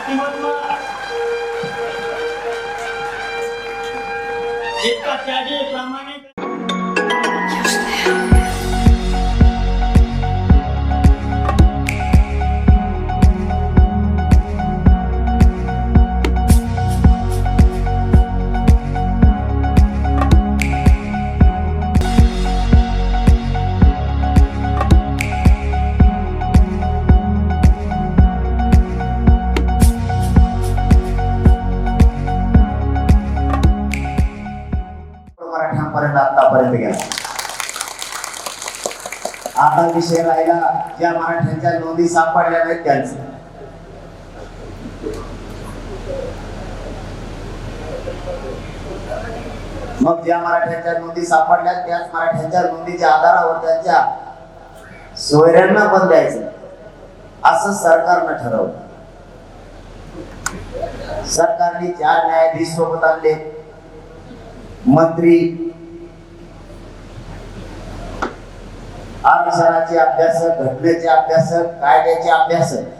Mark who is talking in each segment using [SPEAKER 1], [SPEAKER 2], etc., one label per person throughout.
[SPEAKER 1] व्यक्तिमत्व. इतका त्यागी प्रामाणिक
[SPEAKER 2] आता विषय राहिला ज्या मराठ्यांच्या नोंदी सापडल्या नाहीत त्यांचं. मग ज्या मराठ्यांच्या नोंदी सापडल्या त्याच मराठ्यांच्या नोंदीच्या आधारावर त्यांच्या सोयऱ्यांना पण द्यायचं. असं सरकारनं ठरवलं. सरकारने चार न्यायाधीश सोबत आणले मंत्री आरक्षणाचे अभ्यासक घटनेचे अभ्यासक कायद्याचे अभ्यासक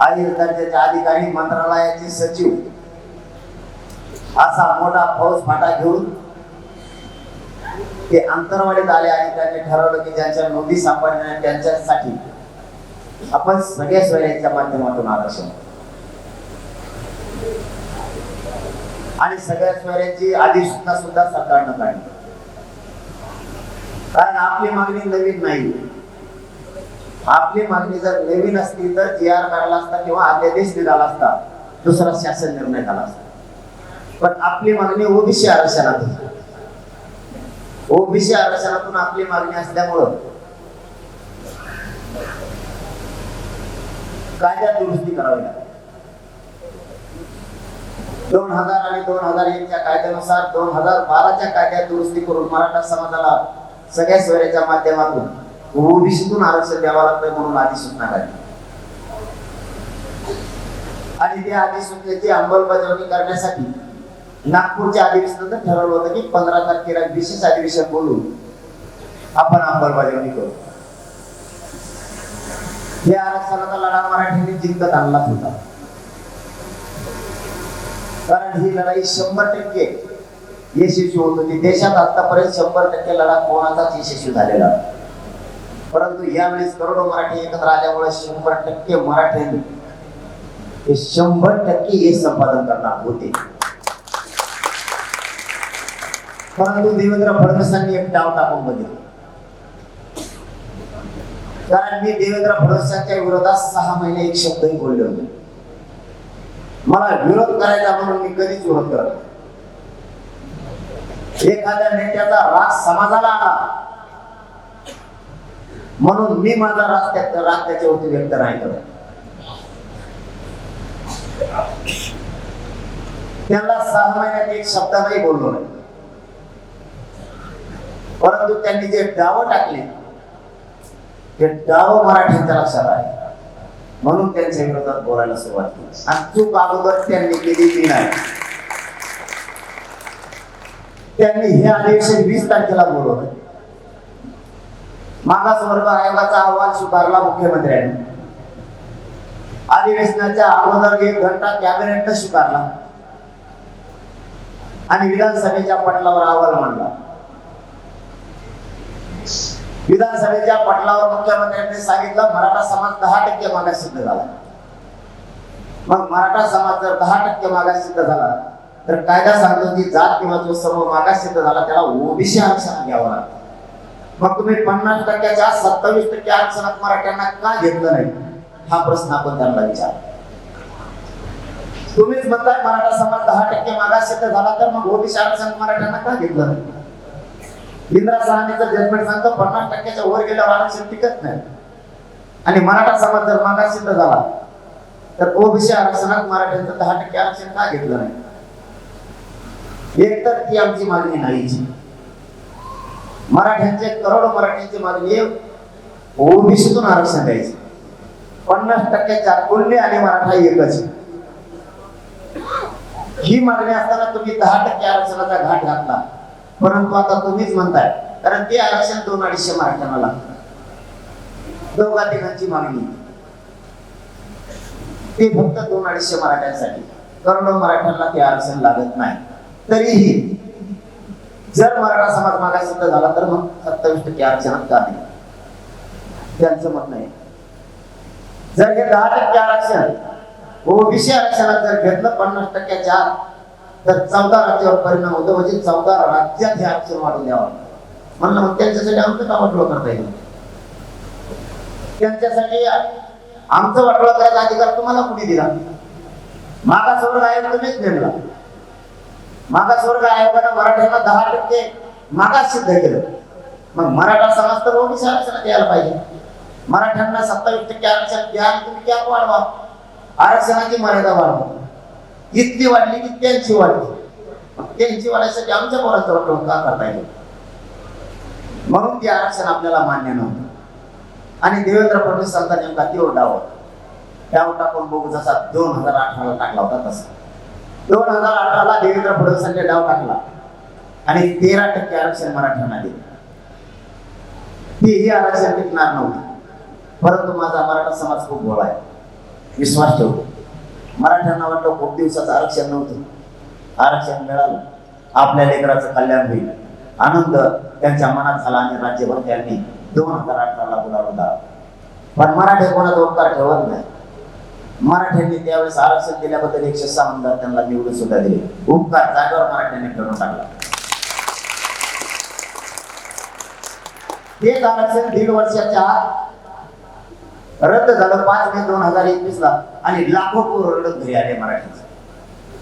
[SPEAKER 2] आणि दर्जाचे अधिकारी मंत्रालयाचे सचिव. असा मोठा फौज फाटा घेऊन ते अंतरवाडीत आले आणि त्यांनी ठरवलं की ज्यांच्या नोंदी सापडल्या त्यांच्यासाठी आपण सगळ्या सोयऱ्यांच्या माध्यमातून आरक्षण आणि सगळ्या सोयऱ्यांची अधिसूचना सुद्धा सरकारनं काढली. कारण आपली मागणी नवीन नाही. आपली मागणी जर नवीन असती तर जी आर काढला असता किंवा अध्यादेश निघाला असता दुसरा शासन निर्णय झाला असता. पण आपली मागणी ओबीसी आरक्षणात ओबीसी आरक्षणातून आपली मागणी असल्यामुळं कायद्यात दुरुस्ती करावी लागते. दोन हजार आणि दोन हजार एकच्या कायद्यानुसार दोन हजार बाराच्या कायद्यात दुरुस्ती करून मराठा समाजाला सगळ्या सोयऱ्याच्या माध्यमातून ओबीसीतून आरक्षण द्यावं लागतं म्हणून अधिसूचना काढली. आणि त्या अधिसूचनेची अंमलबजावणी करण्यासाठी नागपूरच्या अधिवेशनात ठरवलं होतं की पंधरा तारखेला विशेष अधिवेशन बोलून आपण अंमलबजावणी करू. या आरक्षणाचा लढा मराठ्यांनी जिंकत आणलाच होता. कारण ही लढाई शंभर टक्के यशस्वी होत. होती देशात आतापर्यंत शंभर टक्के लढा कोणाचाच यशस्वी झालेला परंतु यावेळेस करोडो मराठी एकत्र आल्यामुळे शंभर टक्के मराठ्यांनी हे शंभर टक्के हे संपादन करणार होते. परंतु देवेंद्र फडणवीसांनी एक डाव टाकून बघितला. कारण मी देवेंद्र फडणवीसांच्या विरोधात सहा महिने एक शब्दही बोलले होते मला विरोध करायचा म्हणून मी कधीच विरोध करत नाही. एखाद्या नेत्याचा राग समाजाला आला. म्हणून मी माझा राग त्या राग त्याच्यावरती व्यक्त नाही करत. त्यांना सहा महिन्यात एक शब्द नाही बोललो नाही. परंतु त्यांनी जे डाव टाकले ते डाव मराठीच्या लक्षात आहे. म्हणून त्यांच्या विरोधात बोलायला सुरुवात केली. आणि चूक अगोदर त्यांनी केली ती नाही? त्यांनी हे अधिवेशन वीस तारखेला बोलवलं. मागासवर्ग आयोगाचा अहवाल स्वीकारला मुख्यमंत्र्यांनी. अधिवेशनाच्या अगोदर एक घंटा कॅबिनेटनं स्वीकारला. आणि विधानसभेच्या पटलावर अहवाल मांडला. विधानसभेच्या पटलावर मुख्यमंत्र्यांनी सांगितलं मराठा समाज दहा टक्के मागास सिद्ध झाला. मग मराठा समाज जर दहा टक्के मागास सिद्ध झाला तर कायदा सांगतो की जात किंवा जो सर्व मागास सिद्ध झाला त्याला ओबीसी आरक्षण घ्यावं लागतं. मग तुम्ही पन्नास टक्क्याच्या सत्तावीस टक्के आरक्षणात मराठ्यांना का घेतलं नाही? हा प्रश्न आपण त्यांना विचार. तुम्हीच म्हणताय मराठा समाज दहा टक्के मागास सिद्ध झाला तर मग ओबीसी आरक्षण मराठ्यांना का घेतलं नाही? इंदिरा सहानीचं जजमेंट सांगतं पन्नास टक्क्याच्या वर गेल्यावर आरक्षण टिकत नाही. आणि मराठा समाज जर मागास सिद्ध झाला तर ओबीसी आरक्षणात मराठ्यांचं दहा टक्के आरक्षण का घेतलं नाही? एक तर ती आमची मागणी नाहीची. मराठ्यांचे करोडो मराठ्यांची मागणी ओबीसीतून आरक्षण द्यायचे. पन्नास टक्क्याच्या कोल्हे आणि मराठा एकच. ही मागणी असताना तुम्ही दहा टक्के आरक्षणाचा घाट घातला. परंतु आता तुम्हीच म्हणताय कारण ते आरक्षण दोन अडीचशे मराठ्यांना लागतं. दोघा तिघांची मागणी. ते फक्त दोन अडीचशे मराठ्यांसाठी. करोडो मराठ्यांना ते आरक्षण लागत नाही. तरीही जर मराठा समाज मागासिद्ध झाला तर मग सत्तावीस टक्के आरक्षण का नाही त्यांचं म्हणणं आहे जर हे दहा टक्के आरक्षण ओबीसी आरक्षणात जर घेतलं पन्नास टक्क्याच्या आत, तर चौदा राज्यावर परिणाम होतो म्हणजे चौदा राज्यात हे आरक्षण वाढून द्यावं. म्हणलं मग त्यांच्यासाठी आमचं का वाटलं करता येईल? त्यांच्यासाठी आमचं वाटलं करायचा अधिकार तुम्हाला कुणी दिला? मागासवर्ग आहे तुम्हीच नेमला. मागासवर्ग आयोगानं मराठ्यांना दहा टक्के मागास सिद्ध केलं. मग मराठा समाज तर ओबीसी आरक्षणात यायला पाहिजे. मराठ्यांना सत्तावीस टक्के आरक्षण द्या आणि तुम्ही कॅप वाढवा. आरक्षणाची मर्यादा वाढवा. इतकी वाढली की त्यांची वाढली. मग त्यांची वाढायसाठी आमच्या पोरांचं वाटोळ का करता येईल म्हणून ते आरक्षण आपल्याला मान्य नव्हतं. आणि देवेंद्र फडणवीसांचा नेमका तो त्या ओटा पण बघू जसा दोन हजार अठराला टाकला होता तसा. दोन हजार अठराला देवेंद्र फडणवीसांनी डाव टाकला. आणि तेरा टक्के आरक्षण मराठ्यांना दिले. तेही आरक्षण टिकणार नव्हतं. परंतु माझा मराठा समाज खूप भोळा आहे. विश्वास ठेवतो मराठ्यांना वाटलं खूप दिवसाचं आरक्षण नव्हतं. आरक्षण मिळालं. आपल्या लेकराचं कल्याण होईल. आनंद त्यांच्या मनात झाला आणि राज्यभर त्यांनी दोन हजार अठराला बोलावला पण मराठे कोणाचा उपकार ठेवत नाही. मराठ्यांनी त्यावेळेस आरक्षण दिल्याबद्दल एकशे सहा आमदार त्यांना निवडून सुद्धा दिले. उपकार जागेवर मराठ्यांनी करून टाकला. तेच आरक्षण दीड वर्षाच्या आत रद्द झालं. पाच मे दोन हजार एकवीस ला आणि लाखो पोर रडत घरी आले मराठीचे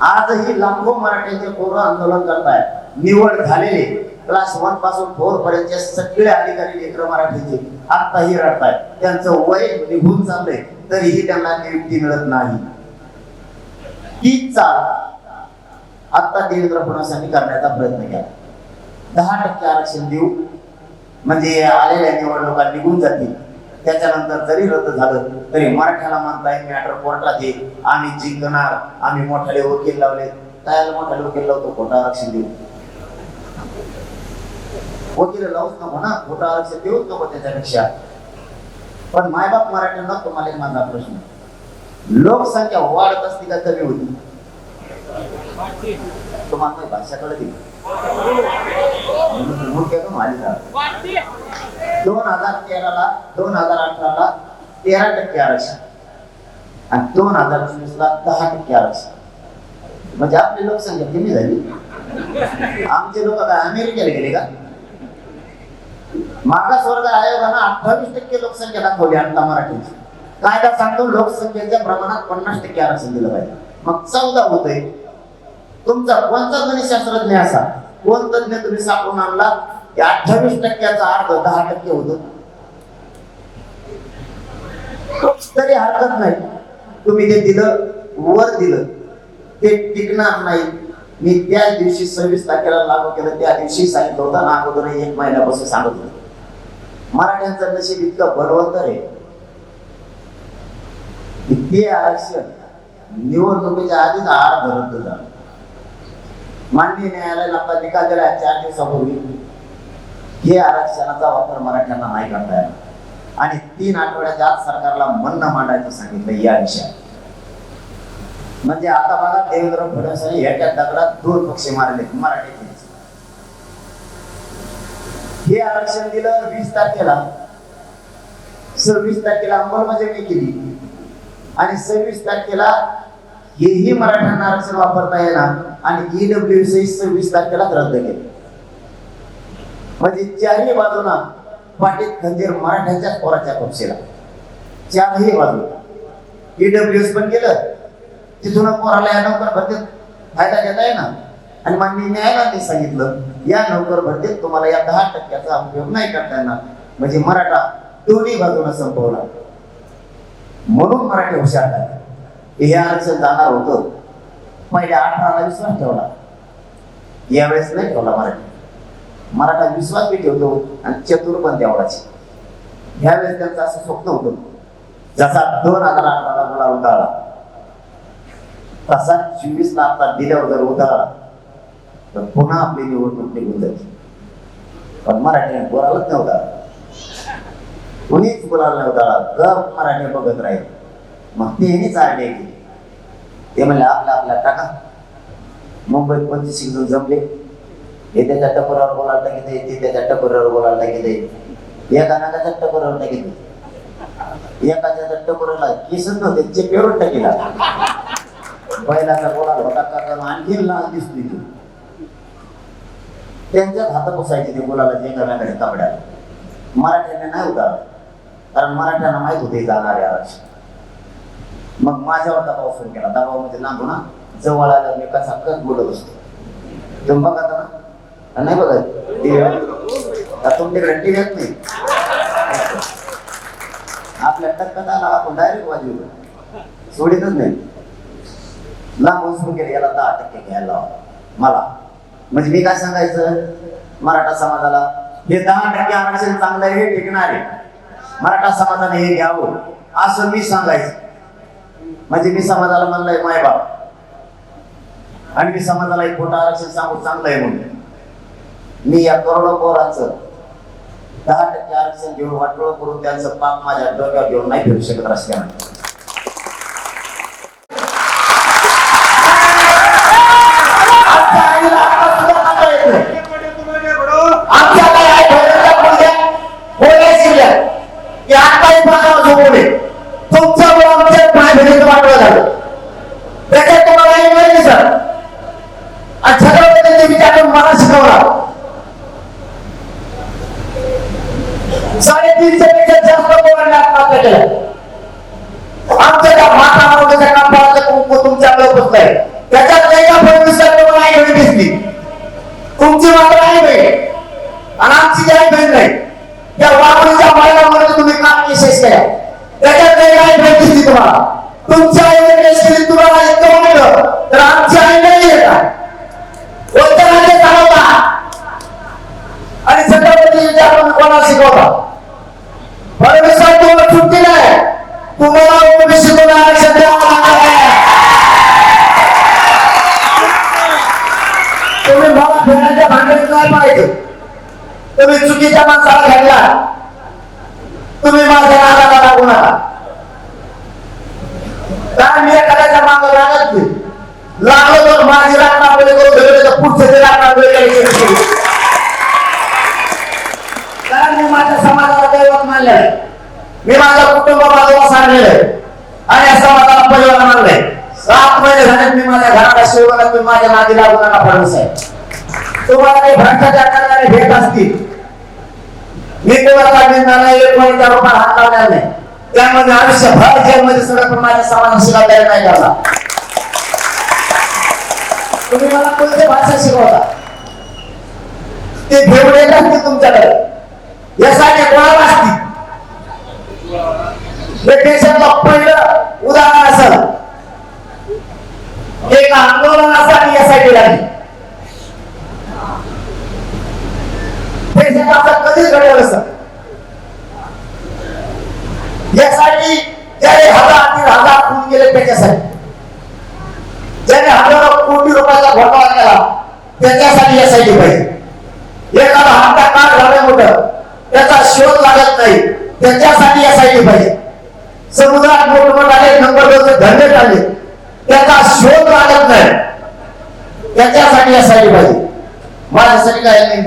[SPEAKER 2] आजही लाखो मराठ्यांचे पोरं आंदोलन करतायत. निवड झालेले क्लास वनपासून फोर पर्यंतचे सगळे अधिकारी लेकर मराठीचे आत्ताही रडतायत. त्यांचं वय निघून चाललंय. तरीही त्यांना नियुक्ती मिळत नाही. तीच चाल आता देवेंद्र फडणवीसांनी करण्याचा प्रयत्न केला? दहा टक्के आरक्षण देऊ म्हणजे आलेल्या निवडणुका निघून जातील. त्याच्यानंतर जरी रद्द झालं तरी मराठ्याला म्हणताय मॅटर कोर्टात येईल आम्ही जिंकणार आम्ही मोठाले वकील लावले. त्याला मोठाले वकील लावतो खोटं आरक्षण देऊ. वकील लावूच नको ना खोटं आरक्षण देऊच नको त्याच्यापेक्षा. पण मायबाप मराठ्यांना तुम्हाला एक माझा प्रश्न लोकसंख्या वाढत असती का कमी होती? तुम्हाला भाषा कळली? दोन हजार तेराला दोन हजार अठराला तेरा टक्के आरक्षण. आणि दोन हजार चोवीस ला दहा टक्के आरक्षण. म्हणजे आपली लोकसंख्या कमी झाली. आमचे लोक काय अमेरिकेला गेले का? मागासवर्ग आयोगानं अठ्ठावीस टक्के लोकसंख्या दाखवली आता मराठीची. कायदा सांगतो लोकसंख्येच्या प्रमाणात पन्नास टक्के आरक्षण दिलं पाहिजे. मग चौदा होतंय तुमचा कोणता गणितशास्त्रज्ञ असा? कोण तज्ञ तुम्ही सापडून आणला? की अठ्ठावीस टक्क्याचा अर्ध दहा टक्के होत. तरी हरकत नाही. तुम्ही ते दिलं वर दिलं ते टिकणार नाही. मी त्याच दिवशी सव्वीस तारखेला लागू केलं त्या दिवशी सांगितलं होतं ना अगोदर एक महिन्यापासून सांगत होतो. मराठ्यांचं नशीब इतकं बलवंतर आहे ते आरक्षण निवडणुकीच्या आधीच अर्ध रद्द झालं माननीय न्यायालयाला आपला निकाल दिला चार दिवसापूर्वी. हे आरक्षणाचा वापर मराठ्यांना नाही करता येणार. आणि तीन आठवड्याच्या आत सरकारला म्हणणं मांडायचं सांगितलं या विषयात म्हणजे आता बघा देवेंद्र फडणवीसांनी एका दगडात दोन पक्ष मारले मराठी हे आरक्षण दिलं वीस तारखेला. सव्वीस तारखेला अंमलबजावणी केली. आणि सव्वीस तारखेला हेही मराठ्यांना आरक्षण वापरता येणार आणि ईडब्ल्यू सव्वीस तारखेला रद्द केलं. म्हणजे चारही बाजूना पाटील खंजीर मराठ्यांच्या पोराच्या पक्षीला. चारही बाजू ईडब्ल्यू पण गेलं तिथून पोराला या नोकर भरतीत फायदा घेता येणार. आणि माननीय न्यायालयाने सांगितलं या नोकर भरतीत तुम्हाला या दहा टक्क्याचा उपयोग नाही करता येणार. म्हणजे मराठा दोन्ही बाजूला संपवला. म्हणून मराठी हुशार झाले. हे आरक्षण जाणार होतं. पहिल्या अठराला विश्वास ठेवला. यावेळेस नाही ठेवला मराठी. मराठा विश्वास बी ठेवतो आणि चतुर पण तेवढाची. ह्यावेळेस त्यांचं असं स्वप्न होतं. जसा दोन हजार अठराला मला उधाळला तसा चोवीस ला आता दिल्यावर जर उधाळला तर पुन्हा आपली निवडणूक निघून जायची. पण मराठीने बोलायलाच नव्हता. कुणीच बोलायला नव्हता. गप मराठी बघत राहील. मग तेही चालले गेले ते म्हणले आपल्या आपल्या टाका. मुंबईत पंचवीस जण जमले? हे त्याच्या टपरावर बोलायला टाकीत ते त्याच्या टपरावर बोलायला टाकीत एका नाकाच्या टपरावर टाकीत एकाच्या टपराला केसच नव्हते चेपेवर टाकीला बैलाचा बोलायला होता का? आणखी लाल दिसतोय तो. त्यांच्याच हात बसायचे ते मुलाला जे करण्याकडे ताबड्याला मराठ्यांना नाही उदाहरण कारण मराठ्यांना माहीत होते जाणारे आरक्षण. मग माझ्यावर दबाव सुरू केला. दबाव म्हणजे लांबू जवळ आला मी कसा कस बोलत असतो? तुम्ही बघा ना. नाही बघा टीव्ही तुमच्याकडे टीव्ही येत नाही. आपल्या टक्कत आला आपण डायरेक्ट वाजवलो सोडीतच नाही. लांबून सुरू केलं याला दहा टक्के घ्यायला मला. म्हणजे मी काय सांगायचं? मराठा समाजाला हे दहा टक्के आरक्षण चांगलं आहे हे टिकणार आहे. मराठा समाजाने हे घ्यावं असं मी सांगायचं. म्हणजे मी समाजाला म्हणलंय मायबाप आणि मी समाजाला एक खोटं आरक्षण सांगू चांगलं आहे म्हणून. मी या करोडो पोरांचं दहा टक्के आरक्षण घेऊन वाटोळ करून त्यांचं पाप माझ्या डोक्यावर घेऊन नाही फिरू शकत रस्त्याने आमच्या आईला आता सुद्धा खाता येत नाही. आमच्या काही आई बहिणीला मुलग्या बोलायला शिकल्या की आत्ताही पानावर झोपू नये तुमच्यामुळे आमच्या पाय बहिणीचं वाटलं झालं त्याच्यात तुम्हाला आई माहिती सर आणि छत्रपती विचार करून मला शिकवला साडेतीनशे पेक्षा जास्त पोरांनी आत्महत्या केल्या आमच्या त्या माता आरोग्याच्या कापडाचं कुंकू तुमच्याकडे पोचलंय त्याच्यात एका फडणवीसात तुम्हाला आई बहीण दिसली तुमची मात्र आई बहीण आणि आमची जी आई बहीण नाही त्या वापरीच्या महिलामध्ये तुम्ही काम विशेष केला त्याच्यात काही आई बहीण दिसली तुम्हाला तुमच्या आई बहीण केली तुम्हाला इतकं म्हणलं तर आमची आई नाही येत आहे कोणत्या राज्यात चालवता आणि छत्रपती विचार कोणाला शिकवता फडणवीस साहेब तुम्हाला सुट्टी नाही. तुम्हाला ओबीसी कोण आरक्षण द्यावं लागणार तुम्ही मला फिरण्याच्या भांडणीत नाही पाहिजे. तुम्ही चुकीच्या माणसाला घडला तुम्ही माझ्या नादाला लागू नका. कारण मी एखाद्याच्या मागं लागत नाही. लागलो तर माझी राखणार तर पुढचे ते राखणार वेळ मी माझ्या समाजाला दैवत मानलंय मी माझं कुटुंब बाजूला सांगलेलं. आणि या समाजाला परिवार मानलंय सात महिने झाले मी माझ्या घराला शिवला मी माझ्या नादी लागू नका फडणवीस तुम्हाला काही भ्रष्टाचार करणारे भेट असतील. मी तुम्हाला मिळणार एक महिन्याचा रुपया हात लावणार नाही. त्यामध्ये आयुष्यभर जेलमध्ये सुद्धा पण माझ्या समाजाशी तयार नाही झाला. तुम्ही मला कोणती भाषा शिकवता? ते भेवडे का तुमच्याकडे? यासाठी कोणाला असतील देशातलं पहिलं उदाहरण असं. एक आंदोलनासाठी यासाठी लागली. देशात असं कधीच घडलं असत यासाठी ज्याने हजार तीन हजार खून गेले त्याच्यासाठी. ज्याने हजारो कोटी रुपयाचा घोटाळा केला. त्याच्यासाठी यासाठी पाहिजे. एखादा हाता काढ झालं मोठं. त्याचा शोध लागत नाही. त्याच्यासाठी यासाठी पाहिजे. समुद्रात मोठमोठाले नंबर दोनचे धंदे चालले. त्याचा शोध लागत नाही. त्याच्यासाठी यासाठी पाहिजे. माझ्यासाठी काय नाही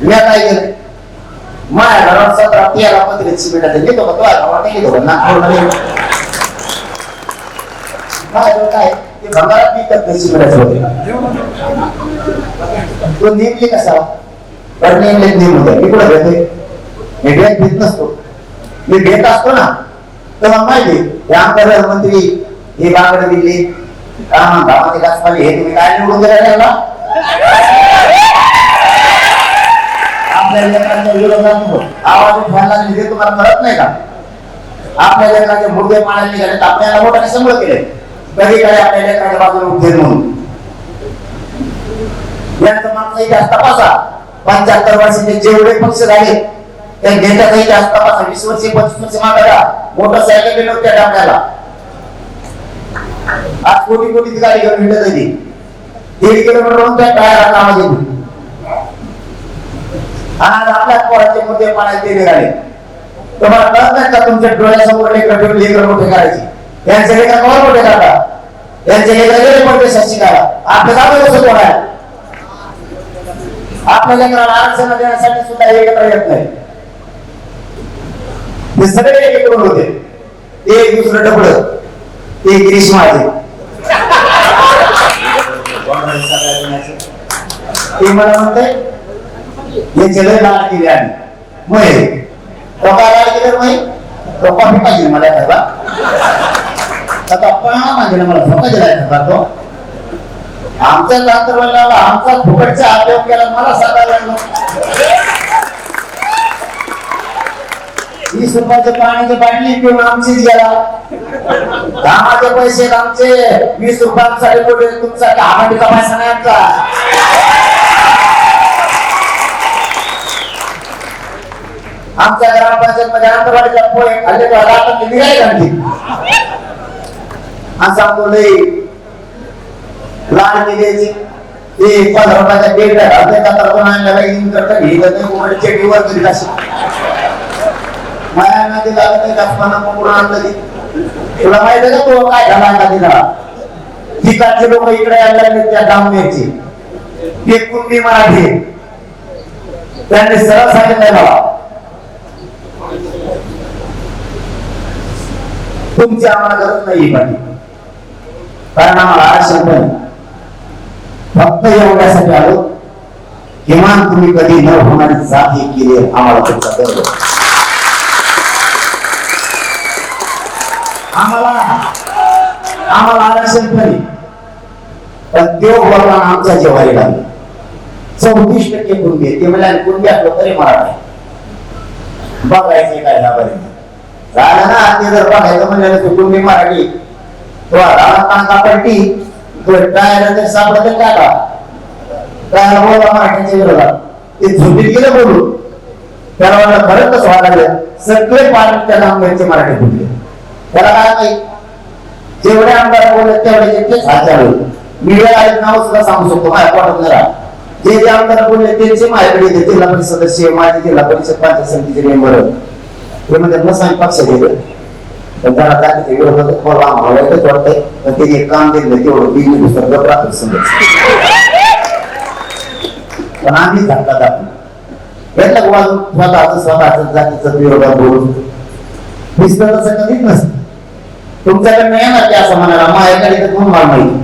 [SPEAKER 2] मी काय केलं माझ्या घरात सतरा तेरा पत्रे सिमेंटाचे घेतो का तो गावात नाही घेतो का नागपूरमध्ये काय ते भंगारात विकत नाही सिमेंटाचे. होते तो नेमली कसा? तर नेमले नेम मी कुठं घेते मी भेट घेत नसतो. मी घेत असतो ना. तर मग माहिती हे आमदार मंत्री हे बागडे दिल्ली काम गावाचे हे तुम्ही काय निवडून दिलं त्याला आपल्या लेकरांच्या विरोधात आवाज उठवायला लागले हे तुम्हाला कळत नाही का? आपल्या लेकरांचे मुद्दे पाण्यात निघाले तर आपल्याला मोठा कशामुळे केले. कधी काय आपल्या लेकरांच्या बाजूने उठते म्हणून? यांचं मागचा इतिहास तपासा. पंच्याहत्तर वर्षाचे जेवढे पक्ष झाले ते घेता काही तपासा वीस वर्षे पंचवीस वर्षे मागायला मोटरसायकल गेलो त्या डाबण्याला आज कोटी कोटी गाडी घेऊन भेटत होती. दीड किलोमीटर त्या टायरात आवाज येतो आज आपल्या पोराचे मुद्दे पाण्यात ते निघाले तुम्हाला कळत नाही का तुमच्या डोळ्यासमोर लेकर ठेवून लेकर मोठे करायचे? यांचे लेकर कोण मोठे करतात? यांचे लेकर गेले मोठे शिकायला आपलं जाऊ कसं कोण आपल्या लेकराला आरक्षण देण्यासाठी सुद्धा हे एकत्र येत नाही. हे सगळे एकत्र होते. एक दुसरं डबड एक गिरीश महाजे ते मला म्हणते याचे लय लाड केले आम्ही मय तो काय लाड केलं मय? तो कॉफी पाहिजे मला खायला आता पहा म्हणजे मला झोका दिलाय का आमच्या जातरवाल्याला आमचा फुकटचा आरोप केला मला सांगायला लागलो वीस रुपयाचे पाण्याची बाटली पिऊन आमचीच गेला कामाचे पैसे आमचे. वीस रुपयांसाठी कुठे तुमचा. कामाटीचा पैसा नाही आमचा. आमच्या ग्रामपंचायत मध्ये अंतरवाडीचा पोहे खाल्ले तो आपण आणि सांगतो लहान द्यायची ते पंधरा रुपयाच्या डेट घालते का तर पण आणल्याला इन करता घेतलं नाही चेटीवर माया नदी लागत नाही दाखवाना कोण आणलं तुला माहिती आहे का तो काय झाला तिकडचे लोक इकडे यायला त्या दामनेरचे ते कुंडी मराठी त्यांनी सरळ सांगितलं मला तुमची आम्हाला गरज नाही पाहिजे. कारण आम्हाला आरक्षण पण फक्त एवढ्यासाठी आलो किमान तुम्ही कधी न होणारी जात हे केली आम्हाला तुमचा गर्व. आम्हाला आम्हाला आरक्षण पण पण देव भगवान आमच्या जेवारी लागले. चौतीस टक्के कुणबी ते म्हणजे कुणबी असलं तरी मराठा बघायचे काय ह्यापर्यंत झालं ना ते जर बघायचं म्हणजे ते कुणबी मराठी तो राणा कांदा पलटी तो टायर जर सापडत काय काय बोला मराठ्यांच्या विरोधात. ते झोपीत गेलं बोलू त्याला मला खरंच कसं व्हायला लागलं. सगळे पालक त्या आमदारचे मराठी बोलले. त्याला काय माहीत? जेवढे आमदार बोलले तेवढे तेच हात्या मी मीडिया आले नाव सुद्धा सांगू शकतो. माझ्या पोटात जरा. जे जे आमदार बोलले त्यांचे माझ्याकडे येते. जिल्हा परिषद सदस्य माझे जिल्हा परिषद पंचायत समितीचे मेंबर. ते म्हणजे नसामी पक्ष दिले ते वाटतंय पण ते काम दिलं तेवढं बिजली पण आम्ही धक्का दाखवू यातला वाजून स्वतःच स्वतःच जातीचं विरोधात बोलून कधीच नसतं तुमच्याकडे नाही ते असं म्हणाला माझ्याकडे तर कोण मला माहिती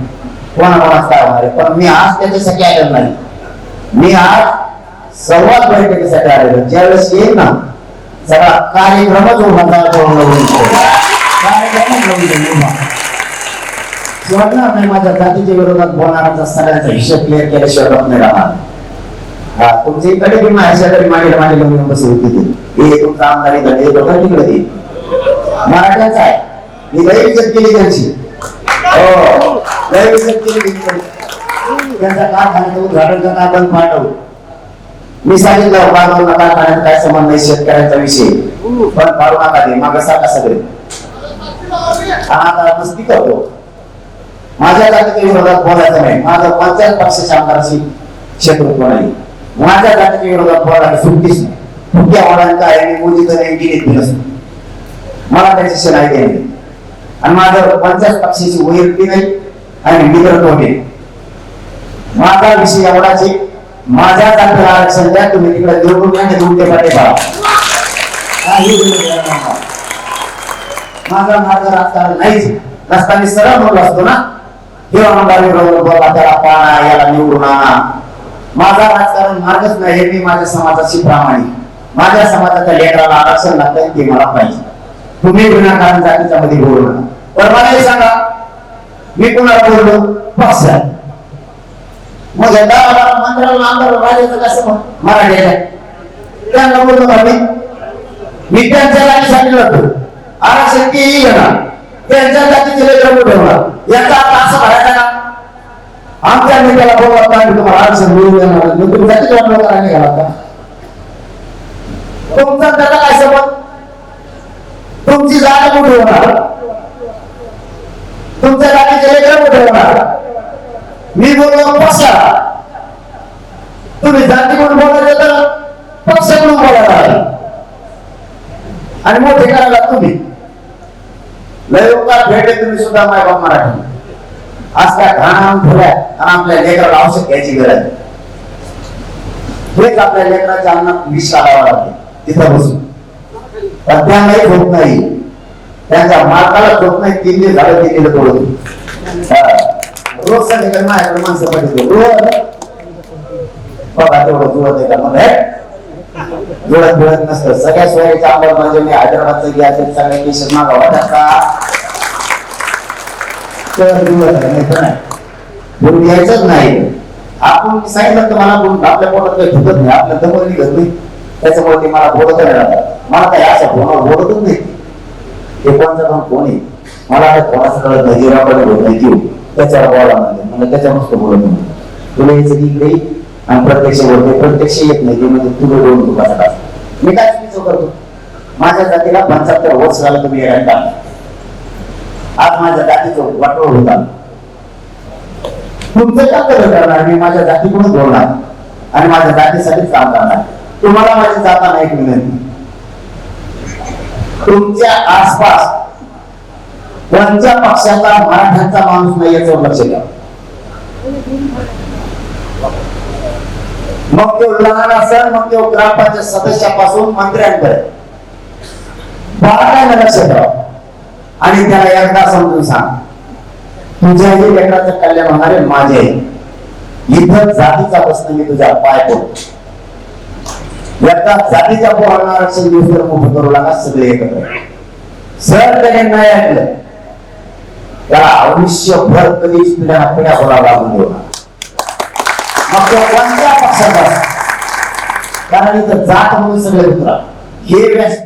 [SPEAKER 2] कोणाकोणाच काय होणार पण मी आज त्याच्यासाठी आलेलो नाही मी आज संवाद बैठकीसाठी आलेलो ज्यावेळेस येईल ना सगळा कार्यक्रमच उभा झाला पूर्ण होईल. कार्यक्रमच होईल उभा. वाटणार नाही माझ्या जातीच्या विरोधात बोलणारा सगळ्यांचा हिशेब क्लिअर केल्याशिवाय गप नाही राहणार हा, तुमच्या इकडे बी माझ्या शेजारी मागे मागे येऊन बसली होती ती हे तुमचा आमदार इकडे हे दोघं तिकडे ती मराठ्याचा आहे मी लय विजत केली त्यांची हो लय विजत केली त्यांची. त्यांचा कारखान्याचं उद्घाटन का बंद पाठवू मी सांगितलं बांधव नका कारखान्यात काय संबंध नाही शेतकऱ्यांचा विषय पण पाडू नका ते माग साका सगळे आता करतो. माझ्या जातीच्या विरोधात बोलायचं नाही. माझं पंचायत पक्षाच्या आमदाराची क्षेत्रत्व नाही. माझ्या जातीच्या विरोधात बोलायला सुट्टीच नाही. फुटक्या वडांचा आहे मी मोदीचं नाही गिरीत दिलं मला त्याच्याशी नाही द्यायला आणि माझं पंचायत पक्षाची वैयक्ती नाही आणि मित्र तोटे माझा विषय एवढाच आहे. माझ्या जातीला आरक्षण द्या तुम्ही तिकडे निवडून आणि उलटे पाठे पहा माझा मार्ग राजकारण नाहीच. रस्ताने सरळ म्हणलो असतो ना. हे आमदार बोला त्याला पाहा याला निवडून आणा. माझा राजकारण मार्गच नाही हे मी माझ्या समाजाची प्रामाणिक. माझ्या समाजाच्या लेकराला आरक्षण लागतंय ते मला पाहिजे. तुम्ही विनाकारण जातीच्या मध्ये बोलू नका. पण मला हे सांगा मी कोणाला बोललो? पक्ष मग या मंत्राला आमदार राजाचं कसं म्हण? मराठ्याच्या. त्यांना बोललो का मी? मी त्यांच्या जातीसाठी लढतो आरक्षण तेही येणार. त्यांच्या जातीचे लेकर ठेवणार याचा अर्थ असं भरायचा का आमच्या नेत्याला बोलवा आता मी तुम्हाला आरक्षण मिळून देणार मी तुम्ही जाती वाटलं करा निघाला का तुमचा त्याचा काय संबंध तुमची जागा कुठे होणार? तुमच्या जातीचे लेकर कुठे होणार मी बोललो पक्ष. तुम्ही जाती म्हणून बोलायचं तर पक्ष म्हणून बोलायला आणि मोठे करायला तुम्ही. लय उपकार भेटले तुम्ही सुद्धा माय बाप मराठी आज काय घाण ठेवल्या ठेवलाय? आणि आपल्या लेकराला औषध घ्यायची गरज हेच आपल्या लेकराच्या अन्नात विष घालावं लागते. तिथं बसून. पण होत नाही. त्यांच्या मालकाला होत नाही. किल्ले झाडं केलं तोडत रोज संध्याकाळी माझ्याकडे माणसं पाठवतो रोज. बघा तेवढं जुळत आहे का मला जुळत जुळत नसतं. सगळ्या सोयीच्या अंमलबजावणी म्हणजे हैदराबादचं घ्या ते सगळ्या केसेस मागावा तर नाही तर नाही. नाही. आपण सांगितलं तर मला बोलून आपल्या पोटात काही फुटत नाही. आपल्या दमर निघत नाही. त्याच्यामुळे ते मला बोलत नाही राहतात मला काही अशा फोनावर बोलतच नाही. ते कोणचा पण कोण आहे. मला आता कोणाचं कळत नाही जिराकडे म्हणजे बोलत नाही त्याच्यावर बोला म्हणजे मला त्याच्या बोलत नाही. तुला यायचं की इकडे आणि प्रत्यक्ष बोलते प्रत्यक्ष येत नाही ते म्हणजे तुम्ही बोलून तुका कसा मी काय चुकीचं करतो? माझ्या जातीला पंचाहत्तर वर्ष झालं तुम्ही येणार आज माझ्या जातीचं वाटोळ होता. तुमचं का कदर करणार? मी माझ्या जातीकडून बोलणार. आणि माझ्या जातीसाठी काम करणार. तुम्हाला माझी जाताना एक विनंती तुमच्या आसपास कोणत्या पक्षाचा मराठ्यांचा माणूस नाही याच्यावर लक्ष द्या. मग तो लहान असेल मग तो ग्रामपंचायत सदस्यापासून मंत्र्यांपर्यंत बाळाला लक्ष ठेवा आणि त्याला एकदा समजून सांग. तुझ्याही लेकराचं कल्याण होणार आहे माझे. इथं जातीचा प्रश्न मी तुझ्या पाय पडतो. एकदा जातीच्या पोरांना आरक्षण दिवस तर करू लागा सगळे एकत्र. सर त्याने नाही ऐकलं. त्याला आयुष्यभर कधीच पिढ्या पिढ्या बोलावं लागून देऊ नका. मग तो कोणत्या पक्षात असो. कारण इथं जात म्हणून सगळे उतरा हे व्यास